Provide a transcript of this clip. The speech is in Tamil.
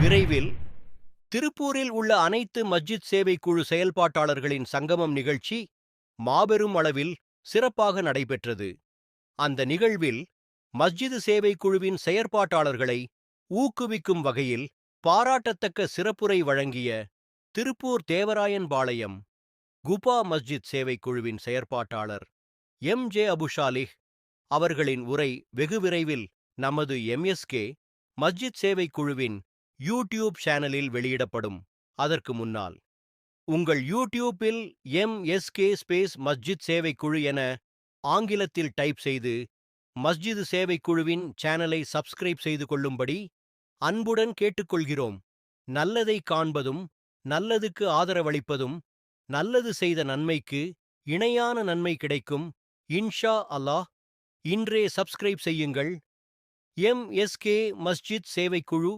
விரைவில் திருப்பூரில் உள்ள அனைத்து மஸ்ஜித் சேவை குழு செயல்பாட்டாளர்களின் சங்கமம் நிகழ்ச்சி மாபெரும் அளவில் சிறப்பாக நடைபெற்றது. அந்த நிகழ்வில் மஸ்ஜிது சேவை குழுவின் செயற்பாட்டாளர்களை ஊக்குவிக்கும் வகையில் பாராட்டத்தக்க சிறப்புரை வழங்கிய திருப்பூர் தேவராயன்பாளையம் குபா மஸ்ஜித் சேவை குழுவின் செயற்பாட்டாளர் எம். ஜே. அபுஷாலிஹ் அவர்களின் உரை வெகு விரைவில் நமது எம்எஸ்கே மஸ்ஜித் சேவை குழுவின் யூடியூப் சேனலில் வெளியிடப்படும். அதற்கு முன்னால் உங்கள் யூடியூப்பில் எம்எஸ்கே ஸ்பேஸ் மஸ்ஜித் சேவைக்குழு என ஆங்கிலத்தில் டைப் செய்து மஸ்ஜிது சேவைக்குழுவின் சேனலை சப்ஸ்கிரைப் செய்து கொள்ளும்படி அன்புடன் கேட்டுக்கொள்கிறோம். நல்லதை காண்பதும் நல்லதுக்கு ஆதரவளிப்பதும் நல்லது செய்த நன்மைக்கு இணையான நன்மை கிடைக்கும். இன்ஷா அல்லாஹ் இன்றே சப்ஸ்கிரைப் செய்யுங்கள். எம்எஸ்கே மஸ்ஜித் சேவைக்குழு